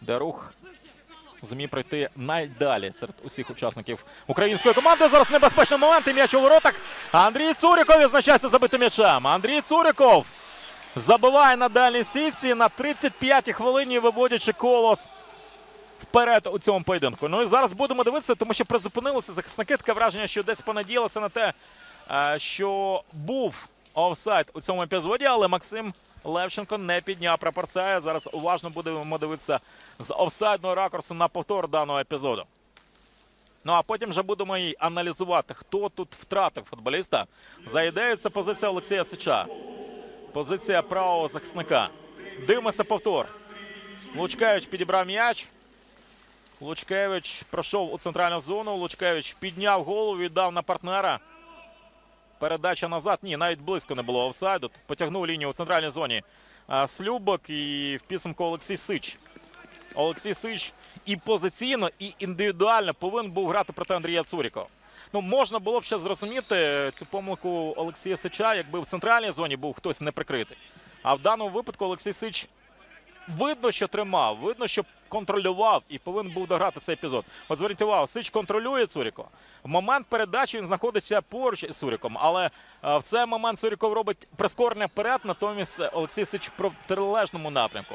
де рух пройти найдалі серед усіх учасників української команди. Зараз небезпечний момент і м'яч у воротах. Андрій Цуріков відзначається забитим м'ячем. Андрій Цуріков забиває на дальній сітці на 35-й хвилині, виводячи колос вперед у цьому поєдинку. Ну і зараз будемо дивитися, тому що призупинилися захисники. Таке враження, що десь понадіялися на те, е, що був офсайд у цьому епізоді, але Максим Левченко не підняв прапорця. Зараз уважно будемо дивитися з офсайдного ракурсу на повтор даного епізоду. Ну а потім вже будемо і аналізувати, хто тут втратив футболіста. За ідеєю, це позиція Олексія Сича. Позиція правого захисника. Дивимося повтор. Лучкевич підібрав м'яч. Лучкевич пройшов у центральну зону. Лучкевич підняв голову, віддав на партнера. Передача назад. Ні, навіть близько не було офсайду. Тут Потягнув лінію у центральній зоні Слюбок і в підсумку Олексій Сич. Олексій Сич і позиційно, і індивідуально повинен був грати проти Андрія Цурікова. Ну, можна було б ще зрозуміти цю помилку Олексія Сича, якби в центральній зоні був хтось не прикритий. А в даному випадку Олексій Сич видно, що тримав, видно, що контролював і повинен був дограти цей епізод. От зверніть увагу, Сич контролює Цуріко. В момент передачі він знаходиться поруч із Цуріком, але е, в цей момент Суріков робить прискорення вперед, натомість Олексій Сич в протилежному напрямку.